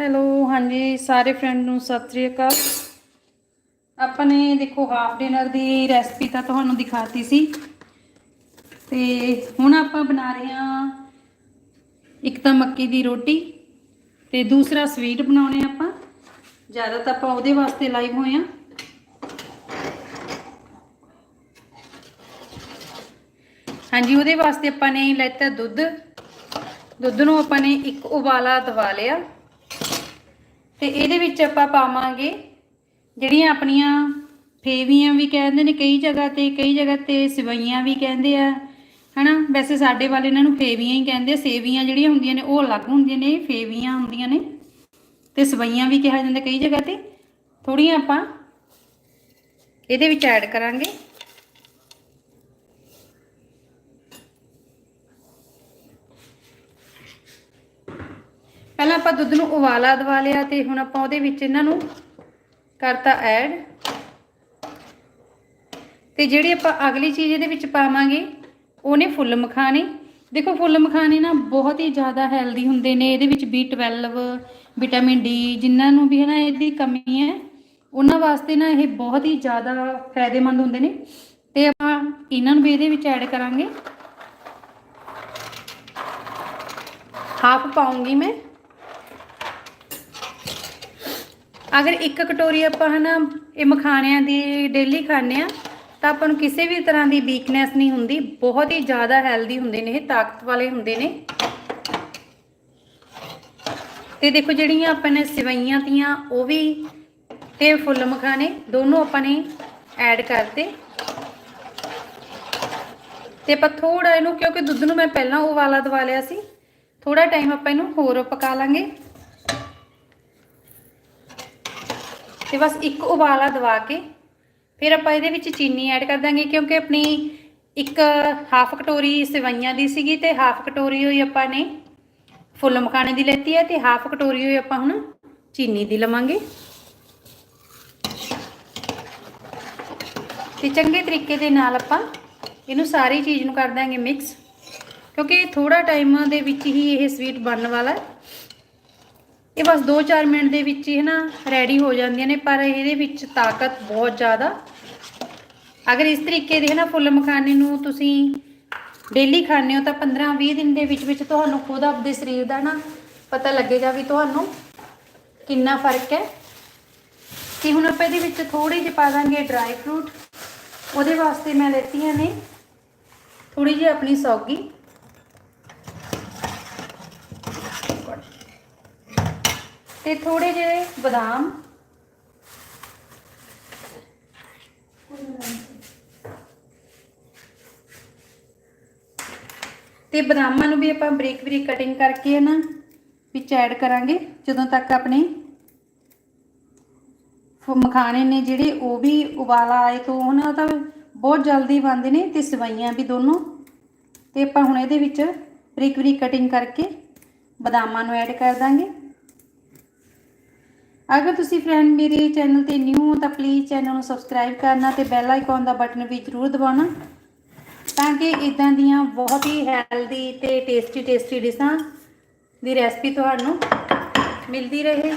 Hello ਹਾਂਜੀ, ਸਾਰੇ friend ਨੂੰ ਸਤਿ ਸ੍ਰੀ ਅਕਾਲ। ਆਪਾਂ ਨੇ ਦੇਖੋ ਹਾਫ ਡਿਨਰ ਦੀ ਰੈਸਪੀ ਤਾਂ ਤੁਹਾਨੂੰ ਦਿਖਾਤੀ ਸੀ। ਤੇ ਹੁਣ ਆਪਾਂ ਬਣਾ ਰਹੇ ਹਾਂ ਇੱਕ ਤਾਂ ਮੱਕੀ ਦੀ ਰੋਟੀ ਤੇ ਦੂਸਰਾ ਸਵੀਟ ਬਣਾਉਣੇ ਆਪਾਂ। ਜ਼ਿਆਦਾ ਤਾਂ ਆਪਾਂ ਉਹਦੇ ਵਾਸਤੇ ਲਾਈਵ ਹੋਏ ਆ ਹਾਂਜੀ, ਉਹਦੇ ਵਾਸਤੇ ਆਪਾਂ ਨੇ ਲੈਤਾ ਦੁੱਧ। ਦੁੱਧ ਨੂੰ ਆਪਾਂ ਨੇ ਇੱਕ ਉਬਾਲਾ ਦਵਾ ਲਿਆ। ਤੇ ਇਹਦੇ ਵਿੱਚ ਆਪਾਂ ਪਾਵਾਂਗੇ ਜਿਹੜੀਆਂ ਆਪਣੀਆਂ ਫੇਵੀਆਂ ਵੀ ਕਹਿੰਦੇ ਨੇ, ਕਈ ਜਗ੍ਹਾ ਤੇ, ਕਈ ਜਗ੍ਹਾ ਤੇ ਸਵਈਆਂ ਵੀ ਕਹਿੰਦੇ ਆ, ਹਨਾ? ਵੈਸੇ ਸਾਡੇ ਵਾਲੇ ਇਹਨਾਂ ਨੂੰ ਫੇਵੀਆਂ ਹੀ ਕਹਿੰਦੇ ਆ, ਸੇਵੀਆਂ ਜਿਹੜੀਆਂ ਹੁੰਦੀਆਂ ਨੇ, ਉਹ ਅਲੱਗ ਹੁੰਦੀਆਂ ਨੇ, ਫੇਵੀਆਂ ਹੁੰਦੀਆਂ ਨੇ। ਤੇ ਸਵਈਆਂ ਵੀ ਕਿਹਾ ਜਾਂਦਾ ਕਈ ਜਗ੍ਹਾ ਤੇ। ਥੋੜੀਆਂ ਆਪਾਂ ਇਹਦੇ ਵਿੱਚ ਐਡ ਕਰਾਂਗੇ। ਪਹਿਲਾਂ ਆਪਾਂ ਦੁੱਧ ਨੂੰ ਉਬਾਲਾ ਦਵਾ ਲਿਆ ਤੇ ਹੁਣ ਆਪਾਂ ਉਹਦੇ ਵਿੱਚ ਇਹਨਾਂ ਨੂੰ ਕਰਤਾ ਐਡ। ਤੇ ਜਿਹੜੀ ਆਪਾਂ ਅਗਲੀ ਚੀਜ਼ ਇਹਦੇ ਵਿੱਚ ਪਾਵਾਂਗੇ, ਉਹਨੇ ਫੁੱਲ ਮਖਾਣੇ। ਦੇਖੋ ਫੁੱਲ ਮਖਾਣੇ ਨਾ ਬਹੁਤ ਹੀ ਜ਼ਿਆਦਾ ਹੈਲਦੀ ਹੁੰਦੇ ਨੇ, ਇਹਦੇ ਵਿੱਚ B12 ਵਿਟਾਮਿਨ ਡੀ ਜਿਨ੍ਹਾਂ ਨੂੰ ਵੀ ਹੈ ਨਾ ਇਹਦੀ ਕਮੀ ਹੈ, ਉਹਨਾਂ ਵਾਸਤੇ ਨਾ ਇਹ ਬਹੁਤ ਹੀ ਜ਼ਿਆਦਾ ਫਾਇਦੇਮੰਦ ਹੁੰਦੇ ਨੇ। ਤੇ ਆਪਾਂ ਇਹਨਾਂ ਨੂੰ ਵੀ ਇਹਦੇ ਵਿੱਚ ਐਡ ਕਰਾਂਗੇ। ਹਾਫ ਪਾਉਂਗੀ ਮੈਂ। ਅਗਰ ਇੱਕ ਕਟੋਰੀ ਆਪਾਂ ਹਨਾ ਇਹ ਮਖਾਣਿਆਂ ਦੀ ਡੇਲੀ ਖਾਂਦੇ ਆ ਤਾਂ ਆਪਾਂ ਨੂੰ ਕਿਸੇ ਵੀ ਤਰ੍ਹਾਂ ਦੀ ਵੀਕਨੈਸ ਨਹੀਂ ਹੁੰਦੀ, ਬਹੁਤ ਹੀ ਜ਼ਿਆਦਾ ਹੈਲਦੀ ਹੁੰਦੇ ਨੇ ਇਹ, ਤਾਕਤ ਵਾਲੇ ਹੁੰਦੇ ਨੇ। ਤੇ ਦੇਖੋ ਜਿਹੜੀਆਂ ਆਪਾਂ ਨੇ ਸਿਵਈਆਂ ਤੀਆਂ, ਉਹ ਵੀ ਤੇ ਫੁੱਲ ਮਖਾਣੇ, ਦੋਨੋਂ ਆਪਾਂ ਨੇ ਐਡ ਕਰਤੇ। ਤੇ ਆਪਾਂ ਥੋੜਾ ਇਹਨੂੰ, ਕਿਉਂਕਿ ਦੁੱਧ ਨੂੰ ਮੈਂ ਪਹਿਲਾਂ ਉਬਾਲਾ ਦਵਾ ਲਿਆ ਸੀ ਥੋੜਾ ਟਾਈਮ ਆਪਾਂ ਇਹਨੂੰ ਹੋਰ ਪਕਾ ਲਾਂਗੇ। ਤੇ ਬਸ ਇੱਕ ਉਬਾਲਾ ਦਵਾ ਕੇ ਫਿਰ ਆਪਾਂ ਇਹਦੇ ਵਿੱਚ ਚੀਨੀ ਐਡ ਕਰ ਦਾਂਗੇ ਕਿਉਂਕਿ ਆਪਣੀ ਇੱਕ ਹਾਫ ਕਟੋਰੀ ਸਵਈਆਂ ਦੀ ਸੀਗੀ ਤੇ ਹਾਫ ਕਟੋਰੀ ਹੋਈ ਆਪਾਂ ਨੇ ਫੁੱਲ ਮਖਾਣੇ ਦੀ ਲੈਤੀ ਹੈ ਤੇ ਹਾਫ ਕਟੋਰੀ ਹੋਈ ਆਪਾਂ ਹੁਣ ਚੀਨੀ ਦੀ ਲਵਾਂਗੇ। ਤੇ ਚੰਗੇ ਤਰੀਕੇ ਦੇ ਨਾਲ ਆਪਾਂ ਇਹਨੂੰ ਸਾਰੀ ਚੀਜ਼ ਨੂੰ ਕਰ ਦਾਂਗੇ ਮਿਕਸ ਕਿਉਂਕਿ ਥੋੜਾ ਟਾਈਮ ਦੇ ਵਿੱਚ ਹੀ ਇਹ ਸਵੀਟ ਬਣਨ ਵਾਲਾ ਹੈ। ਇਹ ਬਸ 2-4 ਮਿੰਟ ਦੇ ਵਿੱਚ ਹੀ ਨਾ ਰੈਡੀ ਹੋ ਜਾਂਦੀਆਂ ਨੇ, ਪਰ ਇਹਦੇ ਵਿੱਚ ਤਾਕਤ ਬਹੁਤ ਜ਼ਿਆਦਾ। ਅਗਰ ਇਸ ਤਰੀਕੇ ਦੇ ਨਾ ਫੁੱਲ ਮਖਾਨੇ ਨੂੰ ਤੁਸੀਂ ਡੇਲੀ ਖਾਣੇ ਹੋ, ਤਾਂ 15-20 ਦਿਨ ਦੇ ਵਿੱਚ ਵਿੱਚ ਤੁਹਾਨੂੰ ਖੁਦ ਆਪਦੇ ਸਰੀਰ ਦਾ ਨਾ ਪਤਾ ਲੱਗੇਗਾ ਵੀ ਤੁਹਾਨੂੰ ਕਿੰਨਾ ਫ਼ਰਕ ਹੈ। ਤੇ ਹੁਣ ਆਪਾਂ ਇਹਦੇ ਵਿੱਚ ਥੋੜੀ ਜਿਹੀ ਪਾ ਦਾਂਗੇ ਡਰਾਈ ਫਰੂਟ ਉਹਦੇ ਵਾਸਤੇ ਮੈਂ ਲੈਤੀਆਂ ਨੇ ਥੋੜੀ ਜਿਹੀ ਆਪਣੀ ਸੌਗੀ। ਤੇ ਥੋੜੇ ਜਿਹੇ ਬਦਾਮ। ਤੇ ਬਦਾਮਾਂ ਨੂੰ ਵੀ ਆਪਾਂ ਬਰੀਕ ਬਰੀਕ ਕਟਿੰਗ ਕਰਕੇ ਨਾ ਵਿੱਚ ਐਡ ਕਰਾਂਗੇ, ਜਦੋਂ ਤੱਕ ਆਪਣੇ ਫ- ਮਖਾਣੇ ਨੇ ਜਿਹੜੇ ਉਹ ਵੀ ਉਬਾਲਾ ਆਏ ਤੋਂ ਉਹਨਾਂ ਤਾਂ ਬਹੁਤ ਜਲਦੀ ਬਣਦੇ ਨੇ ਤੇ ਸਵਾਈਆਂ ਵੀ ਦੋਨੋਂ। ਤੇ ਆਪਾਂ ਹੁਣ ਇਹਦੇ ਵਿੱਚ ਬਰੀਕ ਬਰੀਕ ਕਟਿੰਗ ਕਰਕੇ ਬਦਾਮਾਂ ਨੂੰ ਐਡ ਕਰ ਦਾਂਗੇ। ਅਗਰ ਤੁਸੀਂ ਫਰੈਂਡ ਮੇਰੇ ਚੈਨਲ ਤੇ ਨਿਊ ਹੋ ਤਾਂ ਪਲੀਜ਼ ਚੈਨਲ ਨੂੰ ਸਬਸਕ੍ਰਾਈਬ ਕਰਨਾ ਤੇ ਬੈਲ ਆਈਕਨ ਦਾ ਬਟਨ ਵੀ ਜ਼ਰੂਰ ਦਬਾਉਣਾ ਤਾਂ ਕਿ ਇਦਾਂ ਦੀਆਂ ਬਹੁਤ ਹੀ ਹੈਲਦੀ ਤੇ ਟੇਸਟੀ ਟੇਸਟੀ ਡਿਸ਼ਾਂ ਦੀ ਰੈਸਪੀ ਤੁਹਾਨੂੰ ਮਿਲਦੀ ਰਹੇ।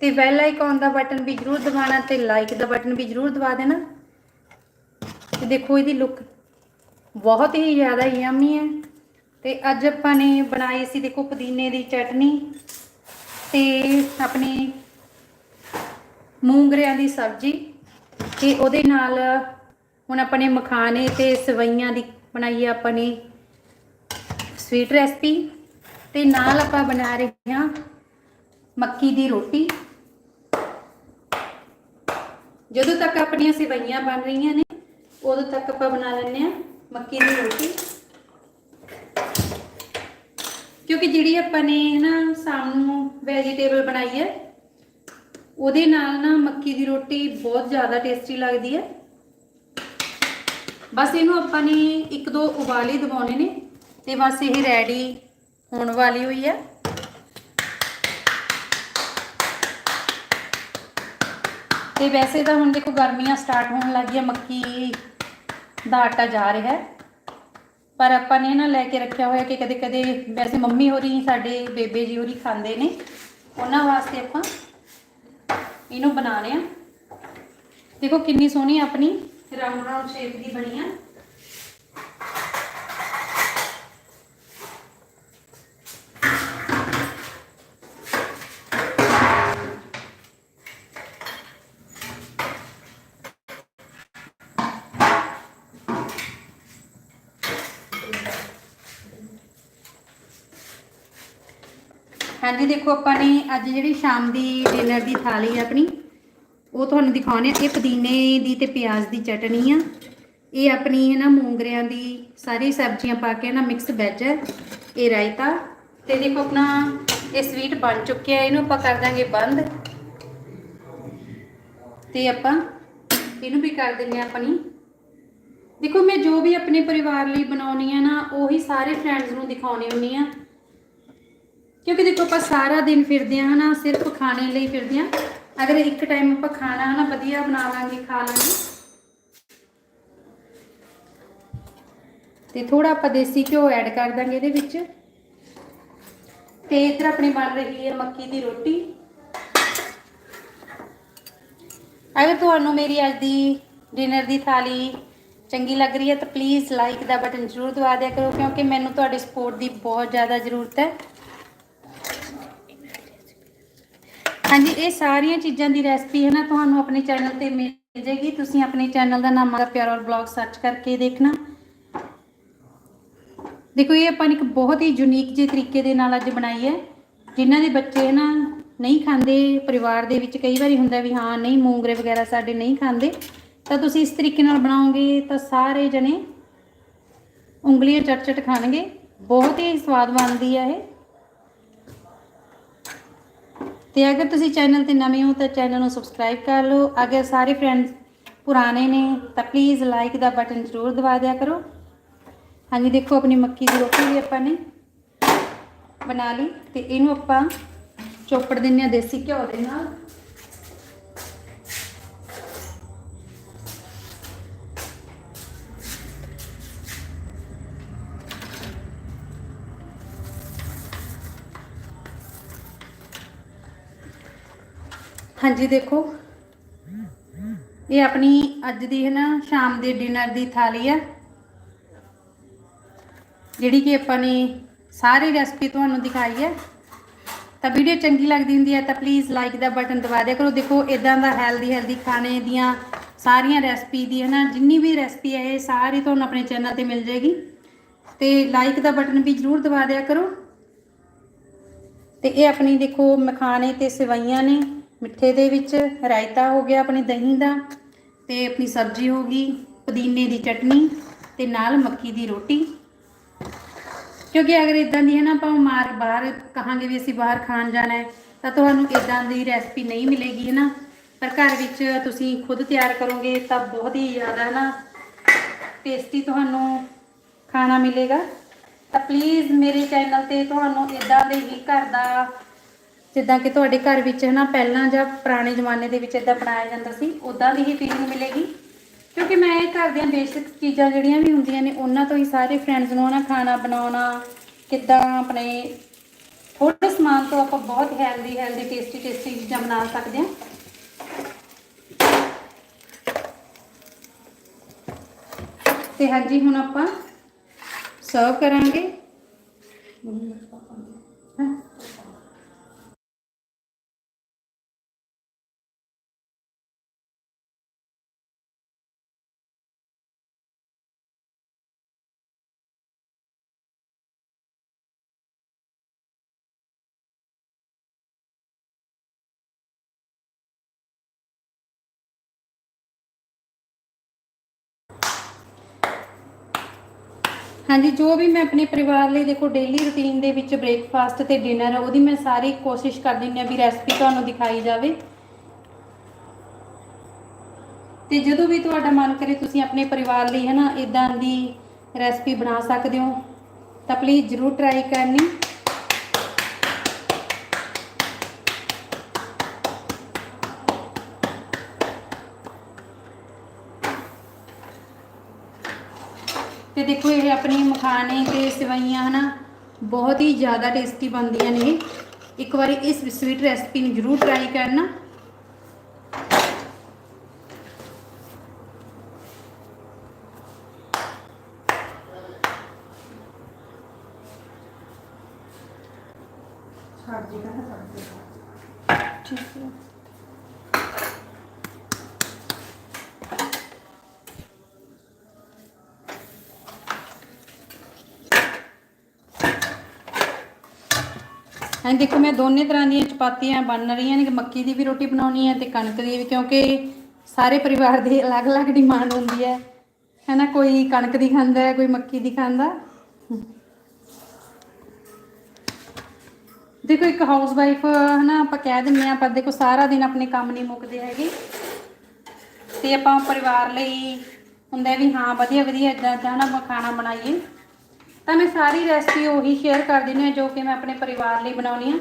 ਤੇ ਬੈਲ ਆਈਕਨ ਦਾ ਬਟਨ ਵੀ ਜ਼ਰੂਰ ਦਬਾਉਣਾ ਤੇ ਲਾਈਕ ਦਾ ਬਟਨ ਵੀ ਜ਼ਰੂਰ ਦਬਾ ਦੇਣਾ। ਤੇ ਦੇਖੋ ਇਹਦੀ ਲੁੱਕ ਬਹੁਤ ਹੀ ਜ਼ਿਆਦਾ ਯਮੀ ਹੈ। ਤੇ ਅੱਜ ਆਪਾਂ ਨੇ ਬਣਾਈ ਸੀ ਦੇਖੋ ਪੁਦੀਨੇ ਦੀ ਚਟਨੀ। ਤੇ ਆਪਣੀ ਮੂੰਗਰਿਆਂ ਦੀ ਸਬਜ਼ੀ ਤੇ ਉਹਦੇ ਨਾਲ ਹੁਣ ਆਪਾਂ ਨੇ ਮਖਾਣੇ ਤੇ ਸਵਈਆਂ ਦੀ ਬਣਾਈ ਹੈ ਆਪਾਂ ਨੇ ਸਵੀਟ ਰੈਸਪੀ ਤੇ ਨਾਲ ਆਪਾਂ ਬਣਾ ਰਹੇ ਹਾਂ ਮੱਕੀ ਦੀ ਰੋਟੀ। ਜਦੋਂ ਤੱਕ ਆਪਣੀਆਂ ਸਵਈਆਂ ਬਣ ਰਹੀਆਂ ਨੇ, ਉਦੋਂ ਤੱਕ ਆਪਾਂ ਬਣਾ ਲੈਂਦੇ ਹਾਂ ਮੱਕੀ ਦੀ ਰੋਟੀ। ਕਿਉਂਕਿ ਜਿਹੜੀ ਆਪਾਂ ਨੇ ਨਾ ਸ਼ਾਮ ਨੂੰ ਵੈਜੀਟੇਬਲ ਬਣਾਈ ਹੈ, ਉਹਦੇ ਨਾਲ ਨਾ ਮੱਕੀ ਦੀ ਰੋਟੀ ਬਹੁਤ ਜ਼ਿਆਦਾ ਟੇਸਟੀ ਲੱਗਦੀ ਹੈ। ਬਸ ਇਹਨੂੰ ਆਪਾਂ ਨੇ ਇੱਕ ਦੋ ਉਬਾਲੇ ਦਵਾਉਣੇ ਨੇ ਤੇ ਬਸ ਇਹ ਰੈਡੀ ਹੋਣ ਵਾਲੀ ਹੋਈ ਹੈ। ਤੇ ਵੈਸੇ ਤਾਂ ਹੁਣ ਦੇਖੋ ਗਰਮੀਆਂ ਸਟਾਰਟ ਹੋਣ ਲੱਗ ਗਈਆਂ, ਮੱਕੀ ਦਾ ਆਟਾ ਜਾ ਰਿਹਾ ਹੈ। ਪਰ ਆਪਾਂ ਨੇ ਨਾ ਲੈ ਕੇ ਰੱਖਿਆ ਹੋਇਆ ਕਿ ਕਦੇ ਕਦੇ ਵੈਸੇ ਮੰਮੀ ਹੋਰੀ ਸਾਡੇ ਬੇਬੇ ਜੀ ਹੋਰੀ ਖਾਂਦੇ ਨੇ। ਉਹਨਾਂ ਵਾਸਤੇ ਆਪਾਂ ਇਹਨੂੰ ਬਣਾ ਰਹੇ ਆ। ਦੇਖੋ ਕਿੰਨੀ ਸੋਹਣੀ ਆਪਣੀ ਰਾਉਂਡ ਰਾਉਂਡ ਸ਼ੇਪ ਦੀ ਬਣੀ ਆ। ਹਾਂਜੀ, ਦੇਖੋ ਆਪਾਂ ਨੇ ਅੱਜ ਜਿਹੜੀ ਸ਼ਾਮ ਦੀ ਡਿਨਰ ਦੀ ਥਾਲੀ ਹੈ ਆਪਣੀ, ਉਹ ਤੁਹਾਨੂੰ ਦਿਖਾਉਣੇ ਆ। ਇਹ ਪੁਦੀਨੇ ਦੀ ਤੇ ਪਿਆਜ਼ ਦੀ ਚਟਨੀ ਆ। ਇਹ ਆਪਣੀ ਹੈ ਨਾ ਮੂੰਗਰਿਆਂ ਦੀ ਸਾਰੀ ਸਬਜ਼ੀਆਂ ਪਾ ਕੇ ਨਾ ਮਿਕਸ ਵੈਜ ਹੈ ਇਹ ਰਾਇਤਾ। ਤੇ ਦੇਖੋ ਆਪਣਾ ਇਹ ਸਵੀਟ ਬਣ ਚੁੱਕਿਆ ਇਹਨੂੰ ਆਪਾਂ ਕਰ ਦਾਂਗੇ ਬੰਦ। ਤੇ ਆਪਾਂ ਇਹਨੂੰ ਵੀ ਕਰ ਦਿੰਦੇ ਆ ਆਪਣੀ। ਦੇਖੋ ਮੈਂ ਜੋ ਵੀ ਆਪਣੇ ਪਰਿਵਾਰ ਲਈ ਬਣਾਉਣੀ ਆ ਨਾ, ਉਹੀ ਸਾਰੇ ਫਰੈਂਡਸ ਨੂੰ ਦਿਖਾਉਣੀ ਹੁੰਨੀ ਆ। ਕਿਉਂਕਿ ਦੇਖੋ ਆਪਾਂ ਸਾਰਾ ਦਿਨ ਫਿਰਦੇ ਆ ਹਨਾ, ਸਿਰਫ ਖਾਣੇ ਲਈ ਫਿਰਦੇ ਆ ਅਗਰ ਇੱਕ ਟਾਈਮ ਆਪਾਂ ਖਾਣਾ ਹਨਾ, ਵਧੀਆ ਬਣਾ ਲਾਂਗੇ, ਖਾ ਲਾਂਗੇ। ਤੇ ਥੋੜਾ ਆਪਾਂ ਦੇਸੀ ਘਿਓ ਐਡ ਕਰ ਦਾਂਗੇ ਇਹਦੇ ਵਿੱਚ। ਤੇ ਇਧਰ ਆਪਣੀ ਬਣ ਰਹੀ ਹੈ ਮੱਕੀ ਦੀ ਰੋਟੀ। ਅਗਰ ਤੁਹਾਨੂੰ ਮੇਰੀ ਅੱਜ ਦੀ ਡਿਨਰ ਦੀ ਥਾਲੀ ਚੰਗੀ ਲੱਗ ਰਹੀ ਹੈ ਤਾਂ ਪਲੀਜ਼ ਲਾਈਕ ਦਾ ਬਟਨ ਜ਼ਰੂਰ ਦਬਾ ਦਿਆ ਕਰੋ, ਕਿਉਂਕਿ ਮੈਨੂੰ ਤੁਹਾਡੀ ਸਪੋਰਟ ਦੀ ਬਹੁਤ ਜ਼ਿਆਦਾ ਜ਼ਰੂਰਤ ਹੈ। ਹਾਂਜੀ, ਇਹ ਸਾਰੀਆਂ ਚੀਜ਼ਾਂ ਦੀ ਰੈਸਪੀ ਹੈ ਨਾ, ਤੁਹਾਨੂੰ ਆਪਣੇ ਚੈਨਲ ਤੇ ਮਿਲ ਜੇਗੀ। ਤੁਸੀਂ ਆਪਣੇ ਚੈਨਲ ਦਾ ਨਾਮ ਆ ਪਿਆਰ ਔਰ ਬਲੌਗ ਸਰਚ ਕਰਕੇ ਦੇਖਣਾ। ਦੇਖੋ, ਇਹ ਆਪਾਂ ਇੱਕ ਬਹੁਤ ਹੀ ਯੂਨੀਕ ਜਿਹੇ ਤਰੀਕੇ ਦੇ ਨਾਲ ਅੱਜ ਬਣਾਈ ਹੈ। ਜਿਨ੍ਹਾਂ ਦੇ ਬੱਚੇ ਨਾ ਨਹੀਂ ਖਾਂਦੇ, ਪਰਿਵਾਰ ਦੇ ਵਿੱਚ ਕਈ ਵਾਰੀ ਹੁੰਦਾ ਵੀ ਹਾਂ, ਨਹੀਂ, ਮੂੰਗਰੇ ਵਗੈਰਾ ਸਾਡੇ ਨਹੀਂ ਖਾਂਦੇ। ਤਾਂ ਤੁਸੀਂ ਇਸ ਤਰੀਕੇ ਨਾਲ ਬਣਾਓਗੇ ਤਾਂ ਸਾਰੇ ਜਣੇ ਉਂਗਲੀਆਂ ਚੱਟ ਚੱਟ ਖਾਣਗੇ। ਬਹੁਤ ਹੀ ਸਵਾਦ ਬਣਦੀ ਹੈ ਇਹ। ਤੇ ਅਗਰ ਤੁਸੀਂ ਚੈਨਲ ਤੇ ਨਵੇਂ ਹੋ ਤਾਂ ਚੈਨਲ ਨੂੰ ਸਬਸਕ੍ਰਾਈਬ ਕਰ ਲਓ। ਅਗਰ ਸਾਰੇ ਫਰੈਂਡਸ ਪੁਰਾਣੇ ਨੇ ਤਾਂ ਪਲੀਜ਼ ਲਾਈਕ ਦਾ ਬਟਨ ਜ਼ਰੂਰ ਦਬਾ ਦਿਆ ਕਰੋ। ਹਾਂਜੀ, ਦੇਖੋ ਆਪਣੀ ਮੱਕੀ ਦੀ ਰੋਟੀ ਵੀ ਆਪਾਂ ਨੇ ਬਣਾ ਲਈ ਤੇ ਇਹਨੂੰ ਆਪਾਂ ਚੋਪੜ ਦਿੰਨੇ ਆ ਦੇਸੀ ਘਿਓ ਦੇ ਨਾਲ। ਹਾਂਜੀ, ਦੇਖੋ। ਇਹ ਆਪਣੀ ਅੱਜ ਦੀ ਹੈ ਨਾ, ਸ਼ਾਮ ਦੇ ਡਿਨਰ ਦੀ ਥਾਲੀ ਹੈ ਜਿਹੜੀ ਕਿ ਆਪਾਂ ਨੇ ਸਾਰੀ ਰੈਸਪੀ ਤੁਹਾਨੂੰ ਦਿਖਾਈ ਹੈ ਤਾਂ ਵੀਡੀਓ ਚੰਗੀ ਲੱਗਦੀ ਹੁੰਦੀ ਹੈ ਤਾਂ ਪਲੀਜ਼ ਲਾਈਕ ਦਾ ਬਟਨ ਦਬਾ ਦਿਆ ਕਰੋ। ਦੇਖੋ ਇਦਾਂ ਦਾ ਹੈਲਦੀ ਹੈਲਦੀ ਖਾਣੇ ਦੀਆਂ ਸਾਰੀਆਂ ਰੈਸਪੀ ਦੀ ਹੈ ਨਾ, ਜਿੰਨੀ ਵੀ ਰੈਸਪੀ ਹੈ ਇਹ ਸਾਰੀ ਤੁਹਾਨੂੰ ਆਪਣੇ ਚੈਨਲ ਤੇ ਮਿਲ ਜਾਏਗੀ। ਤੇ ਲਾਈਕ ਦਾ ਬਟਨ ਵੀ ਜ਼ਰੂਰ ਦਬਾ ਦਿਆ ਕਰੋ। ਤੇ ਇਹ ਆਪਣੀ ਦੇਖੋ, ਮਖਾਣੇ ਤੇ ਸਵਈਆਂ ਨੇ। ਮਿੱਠੇ ਦੇ ਵਿੱਚ ਰਾਇਤਾ ਹੋ ਗਿਆ ਆਪਣੇ ਦਹੀਂ ਦਾ ਤੇ ਆਪਣੀ ਸਬਜ਼ੀ ਹੋ ਗਈ ਪੁਦੀਨੇ ਦੀ ਚਟਨੀ ਤੇ ਨਾਲ ਮੱਕੀ ਦੀ ਰੋਟੀ। ਕਿਉਂਕਿ ਅਗਰ ਇਦਾਂ ਦੀ ਹੈ ਨਾ ਆਪਾਂ ਮਾਰ ਬਾਹਰ ਕਹਾਂਗੇ ਵੀ ਅਸੀਂ ਬਾਹਰ ਖਾਣ ਜਾਣਾ ਹੈ, ਤਾਂ ਤੁਹਾਨੂੰ ਇਦਾਂ ਦੀ ਰੈਸਪੀ ਨਹੀਂ ਮਿਲੇਗੀ, ਹੈ ਨਾ? ਪਰ ਘਰ ਵਿੱਚ ਤੁਸੀਂ ਖੁਦ ਤਿਆਰ ਕਰੋਗੇ ਤਾਂ ਬਹੁਤ ਹੀ ਜ਼ਿਆਦਾ, ਹੈ ਨਾ? ਟੇਸਟੀ ਤੁਹਾਨੂੰ ਖਾਣਾ ਮਿਲੇਗਾ। ਤਾਂ ਪਲੀਜ਼ ਮੇਰੇ ਚੈਨਲ ਤੇ ਤੁਹਾਨੂੰ ਇਦਾਂ ਦੇ ਹੀ ਘਰ ਦਾ ਜਿੱਦਾਂ ਕਿ ਤੁਹਾਡੇ ਘਰ ਵਿੱਚ ਹੈ ਨਾ ਪਹਿਲਾਂ ਜਾਂ ਪੁਰਾਣੇ ਜ਼ਮਾਨੇ ਦੇ ਵਿੱਚ ਇਦਾਂ ਬਣਾਇਆ ਜਾਂਦਾ ਸੀ ਉਦਾਂ ਦੀ ਹੀ ਫੀਲਿੰਗ ਮਿਲੇਗੀ। ਕਿਉਂਕਿ ਮੈਂ ਇਹ ਘਰ ਦੀਆਂ ਬੇਸਿਕ ਚੀਜ਼ਾਂ ਜਿਹੜੀਆਂ ਵੀ ਹੁੰਦੀਆਂ ਨੇ, ਉਹਨਾਂ ਤੋਂ ਹੀ ਸਾਰੇ ਫਰੈਂਡਸ ਨੂੰ ਨਾ ਖਾਣਾ ਬਣਾਉਣਾ, ਕਿੱਦਾਂ ਆਪਣੇ ਥੋੜੇ ਸਮਾਨ ਤੋਂ ਆਪਾਂ ਬਹੁਤ ਹੈਲਦੀ ਹੈਲਦੀ ਟੇਸਟੀ ਟੇਸਟੀ ਚੀਜ਼ਾਂ ਬਣਾ ਸਕਦੇ ਹਾਂ। ਤੇ ਹਾਂਜੀ, ਹੁਣ ਆਪਾਂ ਸਰਵ ਕਰਾਂਗੇ। ਹਾਂਜੀ, ਜੋ ਵੀ ਮੈਂ ਆਪਣੇ ਪਰਿਵਾਰ ਲਈ ਦੇਖੋ ਡੇਲੀ ਰੁਟੀਨ ਦੇ ਵਿੱਚ ਬ੍ਰੇਕਫਾਸਟ ਤੇ ਡਿਨਰ ਉਹਦੀ ਮੈਂ ਸਾਰੀ ਕੋਸ਼ਿਸ਼ ਕਰ ਦਿੰਦੀ ਹਾਂ ਵੀ ਰੈਸਪੀ ਤੁਹਾਨੂੰ ਦਿਖਾਈ ਜਾਵੇ। ਤੇ ਜਦੋਂ ਵੀ ਤੁਹਾਡਾ ਮਨ ਕਰੇ ਤੁਸੀਂ ਆਪਣੇ ਪਰਿਵਾਰ ਲਈ ਹੈ ਨਾ ਇਦਾਂ ਦੀ ਰੈਸਪੀ ਬਣਾ ਸਕਦੇ ਹੋ, ਤਾਂ ਪਲੀਜ਼ ਜਰੂਰ ਟਰਾਈ ਕਰਨੀ। ਤੇ ਦੇਖੋ ਇਹ ਆਪਣੀ ਮਖਾਣੇ ਤੇ ਸਵਈਆਂ, ਹਨਾ, ਬਹੁਤ ਹੀ ਜ਼ਿਆਦਾ ਟੇਸਟੀ ਬਣਦੀਆਂ ਨੇ ਇਹ। ਇੱਕ ਵਾਰੀ ਇਸ ਸਵੀਟ ਰੈਸਪੀ ਨੂੰ ਜ਼ਰੂਰ ਟਰਾਈ ਕਰਨਾ। ਦੇਖੋ, ਮੈਂ ਦੋਨੇ ਤਰ੍ਹਾਂ ਦੀਆਂ ਚਪਾਤੀਆਂ ਬਣ ਰਹੀਆਂ ਨੇ ਕਿ ਮੱਕੀ ਦੀ ਵੀ ਰੋਟੀ ਬਣਾਉਣੀ ਹੈ ਤੇ ਕਣਕ ਦੀ ਵੀ, ਕਿਉਂਕਿ ਸਾਰੇ ਪਰਿਵਾਰ ਦੀ ਅਲੱਗ-ਅਲੱਗ ਡਿਮਾਂਡ ਹੁੰਦੀ ਹੈ। ਹੈਨਾ, ਕੋਈ ਕਣਕ ਦੀ ਖਾਂਦਾ ਹੈ, ਕੋਈ ਮੱਕੀ ਦੀ ਖਾਂਦਾ। ਦੇਖੋ, ਇੱਕ ਹਾਊਸ ਵਾਈਫ ਹਨਾ, ਆਪਾਂ ਕਹਿ ਦਿੰਦੇ ਆ ਪਰ ਦੇਖੋ, ਸਾਰਾ ਦਿਨ ਆਪਣੇ ਕੰਮ ਨਹੀਂ ਮੁੱਕਦੇ ਹੈਗੇ। ਤੇ ਆਪਾਂ ਪਰਿਵਾਰ ਲਈ ਹੁੰਦਾ ਵੀ, ਹਾਂ ਵਧੀਆ ਵਧੀਆ ਇਦਾਂ ਜਾਣਾ ਖਾਣਾ ਬਣਾਈਏ। ਤਾਂ ਮੈਂ ਸਾਰੀ ਰੈਸਪੀ ਉਹੀ ਸ਼ੇਅਰ ਕਰ ਦਿੰਦੀ ਹਾਂ ਜੋ ਕਿ ਮੈਂ ਆਪਣੇ ਪਰਿਵਾਰ ਲਈ ਬਣਾਉਣੀ ਆ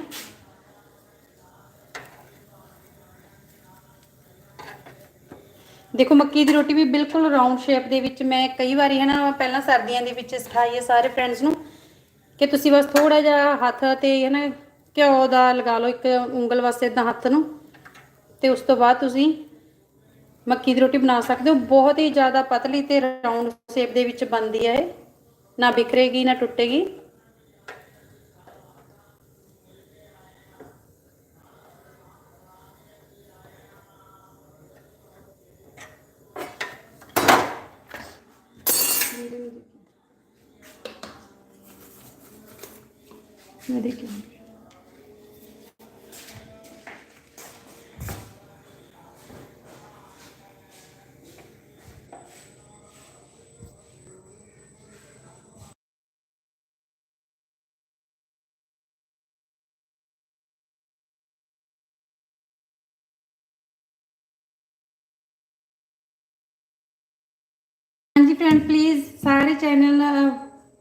ਦੇਖੋ, ਮੱਕੀ ਦੀ ਰੋਟੀ ਵੀ ਬਿਲਕੁਲ ਰਾਉਂਡ ਸ਼ੇਪ ਦੇ ਵਿੱਚ ਮੈਂ ਕਈ ਵਾਰੀ ਹੈ ਨਾ ਪਹਿਲਾਂ ਸਰਦੀਆਂ ਦੇ ਵਿੱਚ ਸਿਖਾਈ ਹੈ ਸਾਰੇ ਫਰੈਂਡਸ ਨੂੰ ਕਿ ਤੁਸੀਂ ਬਸ ਥੋੜਾ ਜਿਹਾ ਹੱਥ ਤੇ ਹੈ ਨਾ ਘਿਓ ਦਾ ਲਗਾ ਲਓ, ਇੱਕ ਉਂਗਲ ਵਾਸਤੇ ਇਦਾਂ ਹੱਥ ਨੂੰ ਤੇ ਉਸ ਤੋਂ ਬਾਅਦ ਤੁਸੀਂ ਮੱਕੀ ਦੀ ਰੋਟੀ ਬਣਾ ਸਕਦੇ ਹੋ। ਬਹੁਤ ਹੀ ਜ਼ਿਆਦਾ ਪਤਲੀ ਤੇ ਰਾਉਂਡ ਸ਼ੇਪ ਦੇ ਵਿੱਚ ਬਣਦੀ ਹੈ ਇਹ। ना बिखरेगी ना टूटेगी देखिए ਫਰੈਂਡ ਪਲੀਜ਼ ਸਾਰੇ ਚੈਨਲ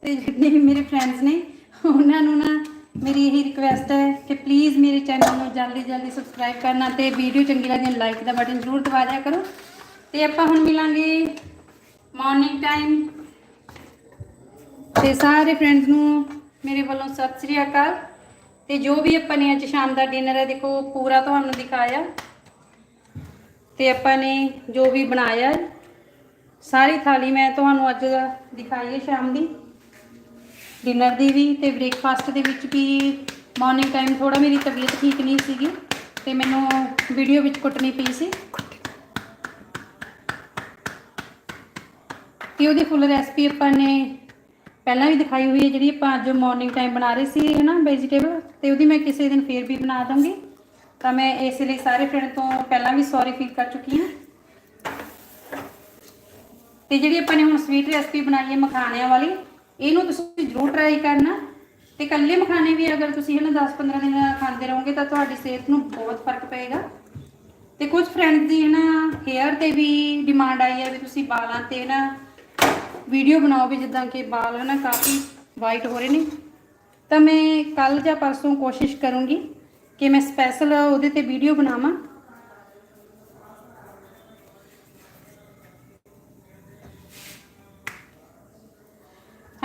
ਤੇ ਜਿੰਨੇ ਵੀ ਮੇਰੇ ਫਰੈਂਡਸ ਨੇ, ਉਹਨਾਂ ਨੂੰ ਨਾ ਮੇਰੀ ਇਹੀ ਰਿਕੁਐਸਟ ਹੈ ਕਿ ਪਲੀਜ਼ ਮੇਰੇ ਚੈਨਲ ਨੂੰ ਜਲਦੀ ਜਲਦੀ ਸਬਸਕ੍ਰਾਈਬ ਕਰਨਾ ਤੇ ਵੀਡੀਓ ਚੰਗੀ ਲੱਗਦੀ ਲਾਈਕ ਦਾ ਬਟਨ ਜ਼ਰੂਰ ਦਬਾ ਦਿਆ ਕਰੋ। ਤੇ ਆਪਾਂ ਹੁਣ ਮਿਲਾਂਗੇ ਮਾਰਨਿੰਗ ਟਾਈਮ ਤੇ ਸਾਰੇ ਫਰੈਂਡਸ ਨੂੰ ਮੇਰੇ ਵੱਲੋਂ ਸਤਿ ਸ੍ਰੀ ਅਕਾਲ। ਤੇ ਜੋ ਵੀ ਆਪਾਂ ਨੇ ਅੱਜ ਸ਼ਾਮ ਦਾ ਡਿਨਰ ਹੈ, ਦੇਖੋ ਪੂਰਾ ਤੁਹਾਨੂੰ ਦਿਖਾਇਆ। ਤੇ ਆਪਾਂ ਨੇ ਜੋ ਵੀ ਬਣਾਇਆ ਸਾਰੀ ਥਾਲੀ ਮੈਂ ਤੁਹਾਨੂੰ ਅੱਜ ਦਿਖਾਈ ਹੈ ਸ਼ਾਮ ਦੀ। ਡਿਨਰ ਦੀ ਵੀ ਤੇ ਬ੍ਰੇਕਫਾਸਟ ਦੇ ਵਿੱਚ ਵੀ ਮਾਰਨਿੰਗ ਟਾਈਮ ਥੋੜਾ ਮੇਰੀ ਤਬੀਅਤ ਠੀਕ ਨਹੀਂ ਸੀਗੀ ਤੇ ਮੈਨੂੰ ਵੀਡੀਓ ਵਿੱਚ ਕੁੱਟਣੀ ਪਈ ਸੀ। ਤੇ ਉਹਦੀ ਫੁੱਲ ਰੈਸਪੀ ਆਪਾਂ ਨੇ ਪਹਿਲਾਂ ਵੀ ਦਿਖਾਈ ਹੋਈ ਹੈ ਜਿਹੜੀ ਆਪਾਂ ਅੱਜ ਮਾਰਨਿੰਗ ਟਾਈਮ ਬਣਾ ਰਹੇ ਸੀ, ਹੈ ਨਾ ਵੈਜੀਟੇਬਲ ਤੇ ਉਹਦੀ ਮੈਂ ਕਿਸੇ ਦਿਨ ਫੇਰ ਵੀ ਬਣਾ ਦਾਂਗੀ ਤਾਂ ਮੈਂ ਇਸ ਲਈ ਸਾਰੇ ਫਰੈਂਡ ਤੋਂ ਪਹਿਲਾਂ ਵੀ ਸੌਰੀ ਫੀਲ ਕਰ ਚੁੱਕੀ ਹਾਂ। ਤੇ ਜਿਹੜੀ ਆਪਾਂ ਨੇ ਹੁਣ ਸਵੀਟ ਰੈਸਪੀ ਬਣਾਈ ਹੈ ਮਖਾਣਿਆਂ ਵਾਲੀ, ਇਹਨੂੰ ਤੁਸੀਂ ਜ਼ਰੂਰ ਟਰਾਈ ਕਰਨਾ। ਤੇ ਕੱਲੇ ਮਖਾਣੇ ਵੀ ਅਗਰ ਤੁਸੀਂ ਇਹਨਾਂ 10-15 ਦਿਨ ਖਾਂਦੇ ਰਹੋਗੇ ਤਾਂ ਤੁਹਾਡੀ ਸਿਹਤ ਨੂੰ ਬਹੁਤ ਫ਼ਰਕ ਪਏਗਾ। ਤੇ ਕੁਝ ਫਰੈਂਡਸ ਦੀ ਨਾ ਹੇਅਰ ਤੇ ਵੀ ਡਿਮਾਂਡ ਆਈ ਹੈ ਵੀ ਤੁਸੀਂ ਬਾਲਾਂ ਤੇ ਨਾ ਵੀਡੀਓ ਬਣਾਓ ਵੀ ਜਿੱਦਾਂ ਕਿ ਵਾਲ ਹਨਾ ਕਾਫੀ ਵਾਈਟ ਹੋ ਰਹੇ ਨੇ। ਤਾਂ ਮੈਂ ਕੱਲ ਜਾਂ ਪਰਸੋਂ ਕੋਸ਼ਿਸ਼ ਕਰੂੰਗੀ ਕਿ ਮੈਂ ਸਪੈਸ਼ਲ ਉਹਦੇ ਤੇ ਵੀਡੀਓ ਬਣਾਵਾਂ।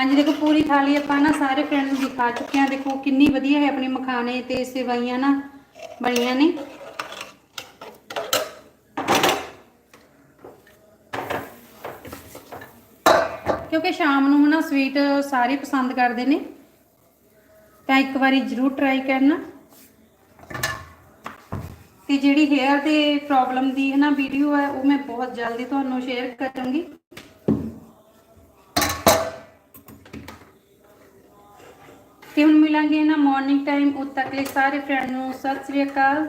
ਹਾਂਜੀ, ਦੇਖੋ, ਪੂਰੀ ਥਾਲੀ ਆਪਾਂ ਨਾ ਸਾਰੇ ਫਰੈਂਡ ਨੂੰ ਦਿਖਾ ਚੁੱਕੇ ਹਾਂ। ਦੇਖੋ, ਕਿੰਨੀ ਵਧੀਆ ਹੈ ਆਪਣੇ ਮਖਾਣੇ ਤੇ ਸੇਵਾਈਆਂ ਨਾ ਬਣੀਆਂ ਨੇ। ਕਿਉਂਕਿ ਸ਼ਾਮ ਨੂੰ ਨਾ ਸਵੀਟ ਸਾਰੇ ਪਸੰਦ ਕਰਦੇ ਨੇ, ਤਾਂ ਇੱਕ ਵਾਰੀ ਜ਼ਰੂਰ ਟਰਾਈ ਕਰਨਾ। ਤੇ ਜਿਹੜੀ ਹੇਅਰ ਤੇ ਪ੍ਰੋਬਲਮ ਦੀ ਹੈ ਵੀਡੀਓ ਹੈ, ਉਹ ਮੈਂ ਬਹੁਤ ਜਲਦੀ ਤੁਹਾਨੂੰ ਸ਼ੇਅਰ ਕਰਾਂਗੀ। ਤੇ ਹੁਣ ਮਿਲਾਂਗੇ ਨਾ ਮਾਰਨਿੰਗ ਟਾਈਮ ਉਦ ਤੱਕ ਲਈ ਸਾਰੇ ਫਰੈਂਡ ਨੂੰ ਸਤਿ ਸ੍ਰੀ ਅਕਾਲ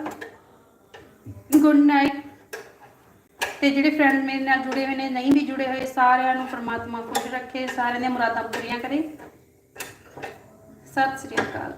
ਗੁੱਡ ਨਾਈਟ ਤੇ ਜਿਹੜੇ ਫਰੈਂਡ ਮੇਰੇ ਨਾਲ ਜੁੜੇ ਹੋਏ ਨੇ, ਨਹੀਂ ਵੀ ਜੁੜੇ ਹੋਏ, ਸਾਰਿਆਂ ਨੂੰ ਪ੍ਰਮਾਤਮਾ ਖੁਸ਼ ਰੱਖੇ, ਸਾਰਿਆਂ ਦੀਆਂ ਮੁਰਾਦਾਂ ਪੂਰੀਆਂ ਕਰੇ। ਸਤਿ ਸ੍ਰੀ ਅਕਾਲ।